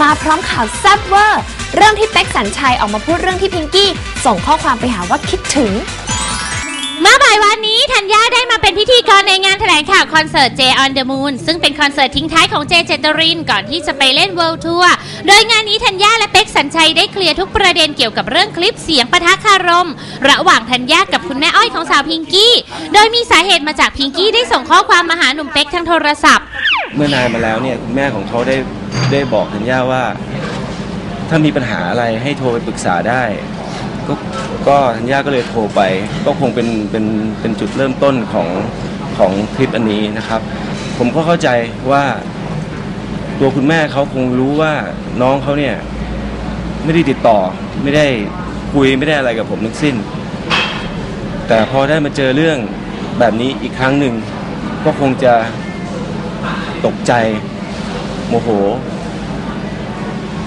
มาพร้อมข่าวแซ่บเวอร์ เรื่องที่เป๊กสัญชัยออกมาพูดเรื่องที่พิงกี้ ส่งข้อความไปหาว่าคิดถึง เมื่อบ่ายวันนี้ธัญญาได้มาเป็นพิธีกรในงานแถลงข่าวคอนเสิร์ต J on the Moon ซึ่งเป็นคอนเสิร์ตทิ้งท้ายของเจเจตริน ก่อนที่จะไปเล่น World Tour โดยงานนี้ธัญญาและเป็กสัญชัยได้เคลียร์ทุกประเด็นเกี่ยวกับเรื่องคลิปเสียงปะทะคารม ระหว่างธัญญากับคุณแม่อ้อยของสาวพิงกี้ โดยมีสาเหตุมาจากพิงกี้ได้ส่งข้อความมาหาหนุ่มเป็กทางโทรศัพท์ เมื่อนานมาแล้วเนี่ยคุณแม่ของเขาได้ได้บอกธัญญาว่า ถ้ามีปัญหาอะไรให้โทรไปปรึกษาได้ ก็ก็ธัญญาก็เลยโทรไป ก็คงเป็นเป็นเป็นจุดเริ่มต้นของของคลิปอันนี้นะครับ ผมก็เข้าใจว่าตัวคุณแม่เขาคงรู้ว่าน้องเขาเนี่ยไม่ได้ติดต่อไม่ได้คุยไม่ได้อะไรกับผมทั้งสิ้น แต่พอได้มาเจอเรื่องแบบนี้อีกครั้งหนึ่งก็คงจะ ตกใจ โมโห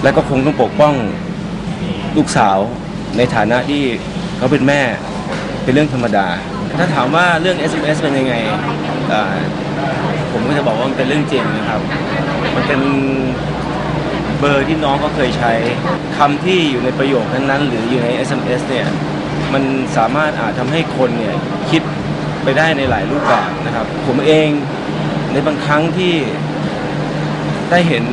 และก็คงต้องปกป้องลูกสาวในฐานะที่เขาเป็นแม่เป็นเรื่องธรรมดา ถ้าถามว่าเรื่อง SMS เป็นยังไง ผมก็จะบอกว่ามันเป็นเรื่องจริงนะครับ มันเป็นเบอร์ที่น้องเขาเคยใช้คำที่อยู่ในประโยคนั้นๆหรืออยู่ใน SMS เนี่ยมันสามารถอาจทำให้คนเนี่ยคิดไปได้ในหลายรูปแบบนะครับ ผมเอง ในบางครั้งที่ได้เห็น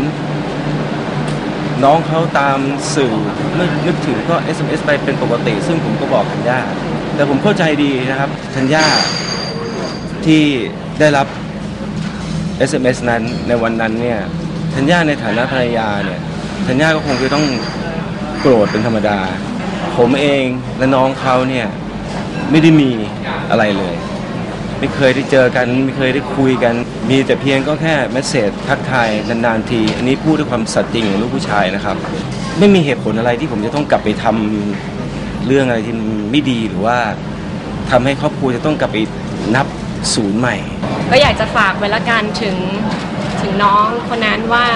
น้องเขาตามสื่อนึกนึกถึงก็ SMS ไปเป็นปกติ ซึ่งผมก็บอกธัญญาแต่ผมเข้าใจดีนะครับธัญญาที่ได้รับ SMS นั้นในวันนั้นเนี่ยธัญญาในฐานะภรรยาเนี่ยธัญญาก็คงจะต้องโกรธเป็นธรรมดา ผมเองและน้องเขาเนี่ยไม่ได้มีอะไรเลย ไม่เคยได้เจอกัน ไม่เคยได้คุยกัน มีแต่เพียงก็แค่เมสเซจทักทายนานๆที อันนี้พูดด้วยความสัตย์จริงของลูกผู้ชายนะครับ ไม่มีเหตุผลอะไรที่ผมจะต้องกลับไปทำเรื่องอะไรที่ไม่ดีหรือว่าทำให้ครอบครัวจะต้องกลับไปนับศูนย์ใหม่ ก็อยากจะฝากไว้ละกันถึงถึงน้องคนนั้นว่า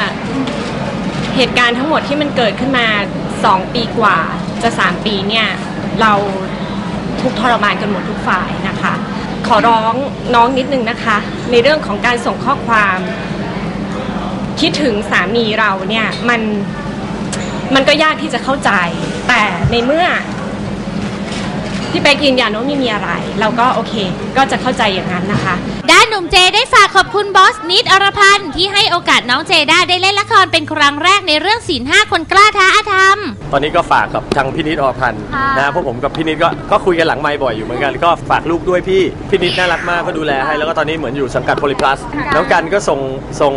เหตุการณ์ทั้งหมดที่มันเกิดขึ้นมา 2 ปีกว่าจะ 3 ปีเนี่ย เราทุกทรมานกันหมดทุกฝ่ายนะคะ ขอร้องน้องนิดนึงนะคะ ในเรื่องของการส่งข้อความคิดถึงสามีเราเนี่ยมันมันก็ยากที่จะเข้าใจ แต่ในเมื่อ ที่ไปกยืนยันว่าไม่มีอะไร เราก็โอเค ก็จะเข้าใจอย่างนั้นนะคะ ด้านหนุ่มเจได้ฝากขอบคุณบอสนิดอรพันธ์ที่ให้โอกาสน้องเจด้าได้เล่นละครเป็นครั้งแรกในเรื่องศีลห้าคนกล้าท้าอาธรรม ตอนนี้ก็ฝากกับทางพี่นิดอรพันธ์ค่ะนะเพราะผมกับพี่นิดก็ก็คุยกันหลังไมค์บ่อยอยู่เหมือนกันก็ฝากลูกด้วยพี่พี่นิดน่ารักมากก็ดูแลให้ แล้วก็ตอนนี้เหมือนอยู่สังกัดโพลิพลัสน้องกันก็ส่งส่ง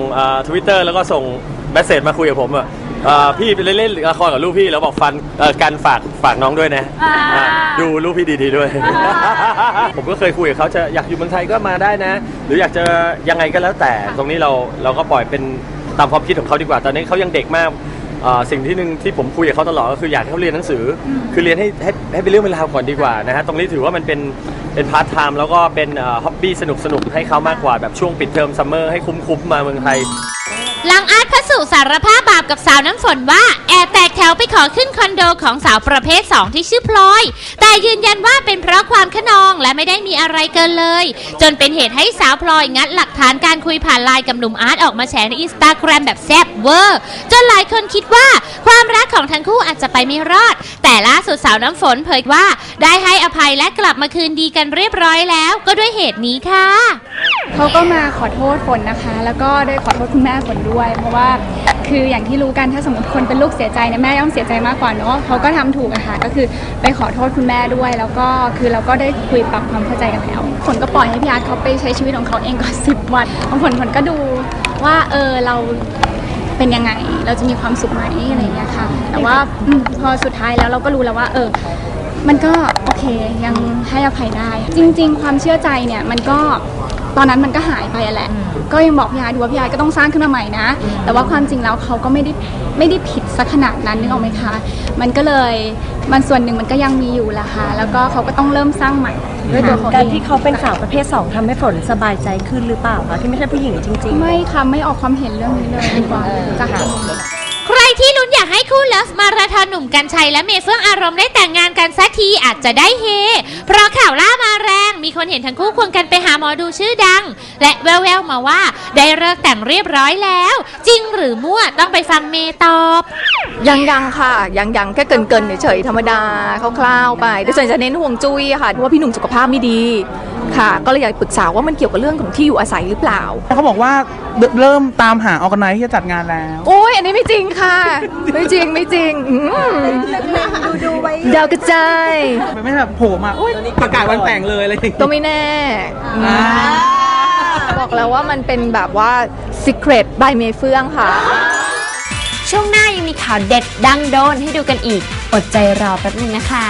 ทวิตเตอร์แล้วก็ส่งเมสเซจมาคุยกับผมอะ เอ่อพี่ไปเล่นละครกับลูกพี่แล้วบอกฟันเอ่อกันฝากฝากน้องด้วยนะอ่าดูลูกพี่ดีๆด้วย ผมก็เคยคุยกับเขาจะอยากอยู่เมืองไทยก็มาได้นะ หรืออยากจะยังไงก็แล้วแต่ ตรงนี้เราเราก็ปล่อยเป็นตามความคิดของเขาดีกว่า ตอนนี้เขายังเด็กมากเอ่อสิ่งที่หนึ่งที่ผมคุยกับเขาตลอดก็คืออยากให้เขาเรียนหนังสืออคือเรียนให้ให้ให้เป็นเรื่องเป็นราวก่อนดีกว่านะฮะตรงนี้ถือว่ามันเป็นเป็นพาร์ทไทม์แล้วก็เป็นฮ็อบบี้สนุกสนุกๆให้เขามากกว่าแบบช่วงปิดเทอมซัมเมอร์ให้คุ้มๆมาเมืองไทย หลังอาร์ตพระสุสารภาพบาปกับสาวน้ำฝนว่าแอบแตกแถวไปขอขึ้นคอนโดของสาวประเภท 2 ที่ชื่อพลอย แต่ยืนยันว่าเป็นเพราะความขนองและไม่ได้มีอะไรเกินเลย จนเป็นเหตุให้สาวพลอยงัดหลักฐานการคุยผ่านไลน์กับหนุ่มอาร์ตออกมาแชร์ในอินสตาแกรมแบบแซ่บเวอร์ จนหลายคนคิดว่าความรักของทั้งคู่อาจจะไปไม่รอด แต่ล่าสุดสาวน้ำฝนเผยว่า ได้ให้อภัยและกลับมาคืนดีกันเรียบร้อยแล้ว ก็ด้วยเหตุนี้ค่ะ เขาก็มาขอโทษฝนนะคะ แล้วก็ได้ขอโทษคุณแม่ฝนด้วย เพราะว่าคืออย่างที่รู้กันถ้าสมมติคนเป็นลูกเสียใจเนี่ยแม่ย่อมเสียใจมากกว่าเนาะเขาก็ทำถูกอะค่ะก็คือไปขอโทษคุณแม่ด้วย แล้วก็คือเราก็ได้คุยปรับความเข้าใจกันแล้วฝนก็ปล่อยให้พี่อาร์ตเขาไปใช้ชีวิตของเขาเองก่อนสิบวันบางผลผลก็ดูว่าเออเราเป็นยังไง เราจะมีความสุขไหมอะไรอย่างเงี้ยค่ะ แต่ว่าพอสุดท้ายแล้วเราก็รู้แล้วว่า เออ มันก็โอเคยังให้อภัยได้ จริง ๆ ความเชื่อใจเนี่ยมันก็ ตอนนั้นมันก็หายไปอะแหละ ก็ยังบอกพี่อาร์ตอยู่ว่าพี่อาร์ตก็ต้องสร้างขึ้นมาใหม่นะ แต่ว่าความจริงแล้วเขาก็ไม่ได้ไม่ได้ผิดสักขนาดนั้นนึกออกไหมคะ มันก็เลยมันส่วนหนึ่งมันก็ยังมีอยู่แหละค่ะ แล้วก็เขาก็ต้องเริ่มสร้างใหม่ด้วยตัวเขาเองการที่เขาเป็นสาวประเภทสองทำให้ฝนสบายใจขึ้นหรือเปล่าคะที่ไม่ใช่ผู้หญิงจริง ๆ ไม่ค่ะไม่ออกความเห็นเรื่องนี้เลยดีกว่าจ้ะใครที่ลุ้นลุ้นอยากให้คู่เลิฟมาราธอนหนุ่มกัญชัยและเมย์เฟื่องอารมณ์ได้แต่งงานกันสักทีอาจจะได้เฮ เพราะข่าวล่ามาแรง มีคนเห็นทั้งคู่ควงกันไปหาหมอดูชื่อดัง และแววๆมาว่า ได้เลิกแต่งเรียบร้อยแล้ว จริงหรือมั่วต้องไปฟังเมย์ตอบ ยังยังค่ะ ยังยังแค่เกินเกินๆเฉยๆธรรมดาคร่าวๆไปแต่ส่วนจะเน้นห่วงจุ้ยค่ะเพราะว่าพี่หนุ่มสุขภาพไม่ดี ค่ะ ก็เลยอยากปรึกษาว่ามันเกี่ยวกับเรื่องของที่อยู่อาศัยหรือเปล่า เขาบอกว่าเริ่มตามหาออกไนที่จะจัดงานแล้วโอ้ยอันนี้ไม่จริงค่ะ ไม่จริงไม่จริงอืมดูดูไว้ดาวกระจายไม่แบบโผล่มาโอ๊ยประกาศวันแต่งเลยอะไรอย่างก็เงี้ยไม่แน่อืมบอกแล้วว่ามันเป็นแบบว่า secret by เมเฟื่องค่ะ ช่วงหน้ายังมีข่าวเด็ดดังโดนให้ดูกันอีก อดใจรอแป๊บนึงนะคะ